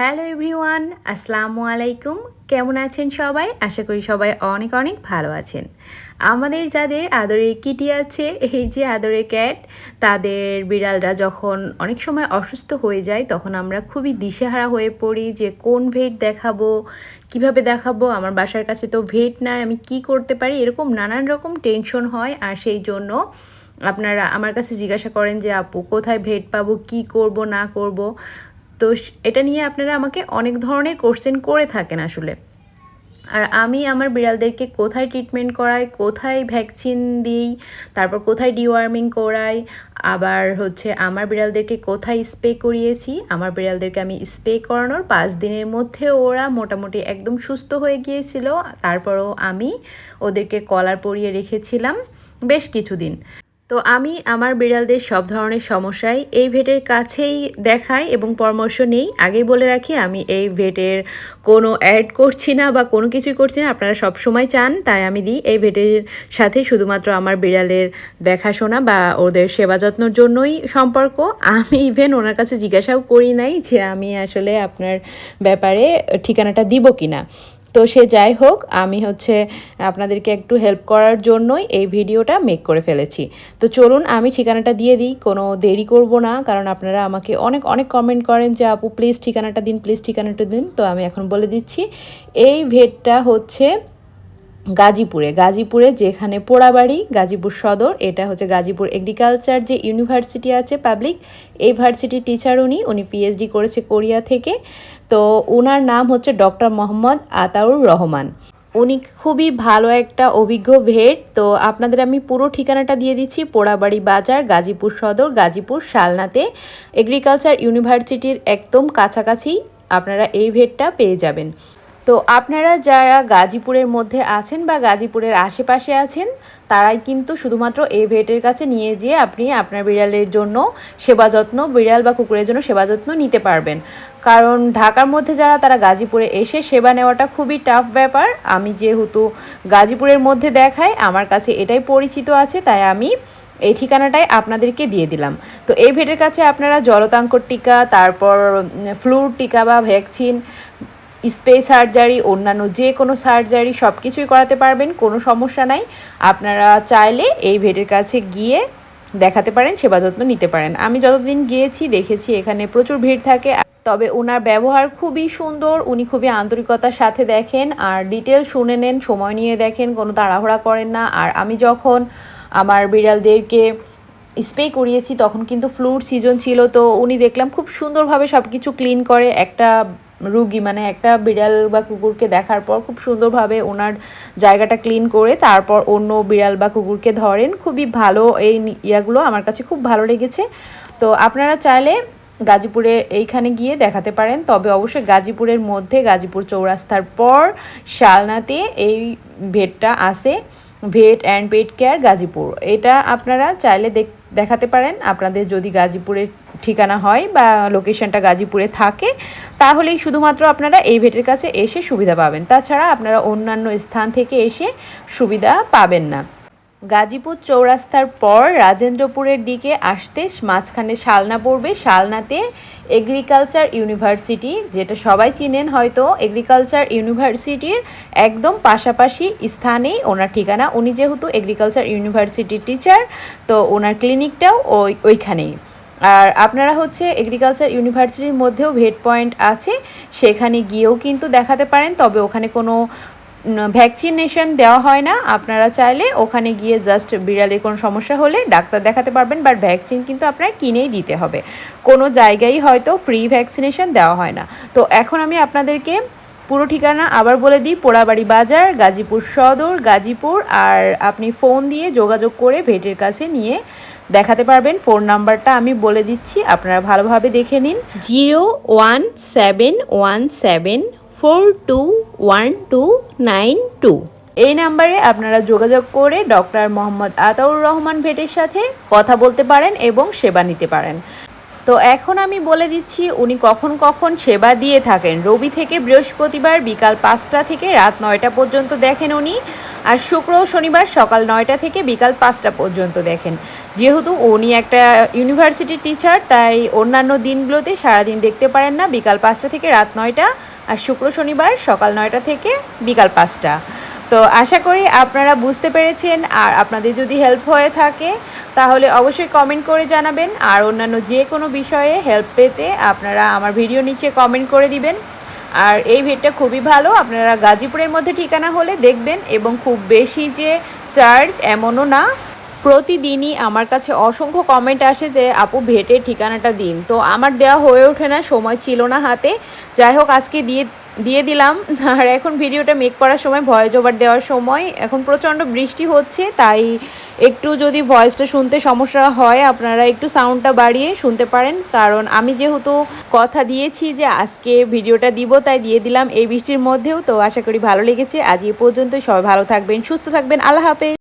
Hello everyone, আসসালামু আলাইকুম। কেমন আছেন সবাই? আশা করি সবাই অনেক অনেক ভালো আছেন। আমাদের যাদের আদরের কিটি আছে, এই যে আদরের ক্যাট, তাদের বিড়ালরা যখন অনেক সময় অসুস্থ হয়ে যায়, তখন আমরা খুবই দিশেহারা হয়ে পড়ি যে কোন ভেট দেখাবো, কীভাবে দেখাবো, আমার বাসার কাছে তো ভেট নাই, আমি কি করতে পারি? এরকম নানান রকম টেনশন হয়, আর সেই জন্য আপনারা আমার কাছে জিজ্ঞাসা করেন যে, আপু, কোথায় ভেট পাবো, কি করব, না করব? তো এটা নিয়ে আপনারা আমাকে অনেক ধরনের কোশ্চেন করে থাকেন আসলে। আর আমি আমার বিড়ালদেরকে কোথায় ট্রিটমেন্ট করাই, কোথায় ভ্যাকসিন দিই, তারপর কোথায় ডিওয়ার্মিং করাই, আবার হচ্ছে আমার বিড়ালদেরকে কোথায় স্প্রে করিয়েছি, আমার বিড়ালদেরকে আমি স্প্রে করানোর পাঁচ দিনের মধ্যে ওরা মোটামুটি একদম সুস্থ হয়ে গিয়েছিল, তারপরও আমি ওদেরকে কলার পরিয়ে রেখেছিলাম বেশ কিছুদিন। তো আমি আমার বিড়ালদের সব ধরনের সমস্যাই এই ভেটের কাছেই দেখাই এবং পরামর্শ নেই। আগেই বলে রাখি, আমি এই ভেটের কোনো অ্যাড করছি না বা কোনো কিছুই করছি না। আপনারা সব সময় চান, তাই আমি দিই এই ভেটের সাথে শুধুমাত্র আমার বিড়ালের দেখাশোনা বা ওদের সেবা যত্নর জন্যই সম্পর্ক। আমি ইভেন ওনার কাছে জিজ্ঞাসাও করি নাই যে আমি আসলে আপনার ব্যাপারে ঠিকানাটা দিব কিনা। তো সে যাই হোক, আমি হচ্ছে আপনাদেরকে একটু হেল্প করার জন্যই এই ভিডিওটা মেক করে ফেলেছি। তো চলুন, আমি ঠিকানাটা দিয়ে দিই, কোনো দেরি করব না, কারণ আপনারা আমাকে অনেক অনেক কমেন্ট করেন যে, আপু প্লিজ ঠিকানাটা দিন প্লিজ ঠিকানাটা দিন। তো আমি এখন বলে দিচ্ছি, এই ভেটটা হচ্ছে গাজীপুরে গাজীপুরে যেখানে পোড়াবাড়ি, গাজীপুর সদর, এটা হচ্ছে গাজীপুর এগ্রিকালচার যে ইউনিভার্সিটি আছে পাবলিক এই ভার্সিটির টিচার উনি উনি পিএইচডি করেছে কোরিয়া থেকে। তো ওনার নাম হচ্ছে ডক্টর মোহাম্মদ আতাউর রহমান। উনি খুবই ভালো একটা অভিজ্ঞ ভেট তো আপনাদের আমি পুরো ঠিকানাটা দিয়ে দিচ্ছি, পোড়াবাড়ি বাজার, গাজীপুর সদর, গাজীপুর শালনাতে। এগ্রিকালচার ইউনিভার্সিটির একদম কাছাকাছি আপনারা এই ভেটটা পেয়ে যাবেন। তো আপনারা যারা গাজীপুরের মধ্যে আছেন বা গাজীপুরের আশেপাশে আছেন, তারাই কিন্তু শুধুমাত্র এই ভেটের কাছে নিয়ে যেয়ে আপনি আপনার বিড়ালের জন্য সেবা যত্ন, বিড়াল বা কুকুরের জন্য সেবা যত্ন নিতে পারবেন। কারণ ঢাকার মধ্যে যারা তারা গাজীপুরে এসে সেবা নেওয়াটা খুবই টাফ ব্যাপার। আমি যেহেতু গাজীপুরের মধ্যে দেখাই, আমার কাছে এটাই পরিচিত আছে, তাই আমি এই ঠিকানাটাই আপনাদেরকে দিয়ে দিলাম। তো এই ভেটের কাছে আপনারা জলতাঙ্কর টিকা, তারপর ফ্লুর টিকা বা ভ্যাকসিন স্পে সার্জারি, অন্যান্য যে কোনো সার্জারি সব কিছুই করাতে পারবেন, কোনো সমস্যা নাই। আপনারা চাইলে এই ভেটের কাছে গিয়ে দেখাতে পারেন, সেবা যত্ন নিতে পারেন। আমি যতদিন গিয়েছি, দেখেছি এখানে প্রচুর ভিড় থাকে। তবে ওনার ব্যবহার খুবই সুন্দর, উনি খুবই আন্তরিকতার সাথে দেখেন, আর ডিটেল শুনে নেন, সময় নিয়ে দেখেন, কোনো তাড়াহুড়া করেন না। আর আমি যখন আমার বিড়ালদেরকে স্প্রে করিয়েছি, তখন কিন্তু ফ্লুর সিজন ছিল, তো উনি দেখলাম খুব সুন্দরভাবে সব কিছু ক্লিন করে, একটা রুগী মানে একটা বিড়াল বা কুকুরকে দেখার পর খুব সুন্দরভাবে ওনার জায়গাটা ক্লিন করে তারপর অন্য বিড়াল বা কুকুরকে ধরেন। খুবই ভালো এই ইয়াগুলো আমার কাছে খুব ভালো লেগেছে। তো আপনারা চাইলে গাজীপুরে এইখানে গিয়ে দেখাতে পারেন। তবে অবশ্যই গাজীপুরের মধ্যে, গাজীপুর চৌরাস্তার পর শালনাতে এই ভেটটা আসে vet and pet care Gazipur. এটা আপনারা চাইলে দেখ দেখাতে পারেন। আপনাদের যদি গাজীপুরের ঠিকানা হয় বা লোকেশনটা গাজীপুরে থাকে, তাহলেই শুধুমাত্র আপনারা এই ভেটের কাছে এসে সুবিধা পাবেন। তাছাড়া আপনারা অন্যান্য স্থান থেকে এসে সুবিধা পাবেন না। গাজীপুর চৌরাস্তার পর রাজেন্দ্রপুরের দিকে আসতে মাঝখানে শালনা পড়বে। শালনাতে এগ্রিকালচার ইউনিভার্সিটি যেটা সবাই চিনেন হয়তো। এগ্রিকালচার ইউনিভার্সিটির একদম পাশাপাশি স্থানেই ওনার ঠিকানা। উনি যেহেতু এগ্রিকালচার ইউনিভার্সিটির টিচার তো ওনার ক্লিনিকটাও ওই, ওইখানেই। আর আপনারা হচ্ছে এগ্রিকালচার ইউনিভার্সিটির মধ্যেও ভেট পয়েন্ট আছে, সেখানে গিয়েও কিন্তু দেখাতে পারেন, তবে ওখানে কোনো ভ্যাকসিনেশন দেওয়া হয় না। আপনারা চাইলে ওখানে গিয়ে জাস্ট বিড়ালের কোনো সমস্যা হলে ডাক্তার দেখাতে পারবেন বাট ভ্যাকসিন কিন্তু আপনার কিনেই দিতে হবে। কোনো জায়গায় হয়তো ফ্রি ভ্যাকসিনেশন দেওয়া হয় না। তো এখন আমি আপনাদেরকে পুরো ঠিকানা আবার বলে দিই পোড়াবাড়ি বাজার গাজীপুর সদর গাজীপুর আর আপনি ফোন দিয়ে যোগাযোগ করে ভেটের কাছে নিয়ে দেখাতে পারবেন। ফোন নাম্বারটা আমি বলে দিচ্ছি আপনারা ভালোভাবে দেখে নিন। Zero one seven one seven four two one two nine two. এই নাম্বারে আপনারা যোগাযোগ করে ডক্টর মোহাম্মদ আতাউর রহমান ভেটের সাথে কথা বলতে পারেন এবং সেবা নিতে পারেন। তো এখন আমি বলে দিচ্ছি, উনি কখন কখন সেবা দিয়ে থাকেন। রবি থেকে বৃহস্পতিবার বিকাল পাঁচটা থেকে রাত নয়টা পর্যন্ত দেখেন উনি। আর শুক্র শনিবার সকাল নয়টা থেকে বিকাল পাঁচটা পর্যন্ত দেখেন। যেহেতু উনি একটা ইউনিভার্সিটির টিচার, তাই অন্যান্য দিনগুলোতে সারাদিন দেখতে পারেন না। বিকাল পাঁচটা থেকে রাত নয়টা আর শুক্র, শনিবার সকাল নয়টা থেকে বিকাল পাঁচটা। তো আশা করি আপনারা বুঝতে পেরেছেন, আর আপনাদের যদি হেল্প হয়ে থাকে, তাহলে অবশ্যই কমেন্ট করে জানাবেন, আর অন্যান্য যে কোনো বিষয়ে হেল্প পেতে আপনারা আমার ভিডিও নিচে কমেন্ট করে দিবেন। আর এই ভিড়টা খুবই ভালো, আপনারা গাজীপুরের মধ্যে ঠিকানা হলে দেখবেন, এবং খুব বেশি যে চার্জ এমনও না প্রতিদিনই আমার কাছে অসংখ্য কমেন্ট আসে যে, আপু, ভেটের ঠিকানাটা দিন। তো আমার দেওয়া হয়ে ওঠে না, সময় ছিল না হাতে। যাই হোক, আজকে দিয়ে দিয়ে দিলাম। আর এখন ভিডিওটা মেক করার সময় ভয়েস ওভার দেওয়ার সময়। এখন প্রচণ্ড বৃষ্টি হচ্ছে, তাই একটু যদি ভয়েসটা শুনতে সমস্যা হয়, আপনারা একটু সাউন্ডটা বাড়িয়ে শুনতে পারেন। কারণ আমি যেহেতু কথা দিয়েছি যে, আজকে ভিডিওটা দিব, তাই দিয়ে দিলাম এই বৃষ্টির মধ্যেও। তো আশা করি ভালো লেগেছে। আজ এ পর্যন্ত সবাই ভালো থাকবেন, সুস্থ থাকবেন। আল্লাহ হাফেজ।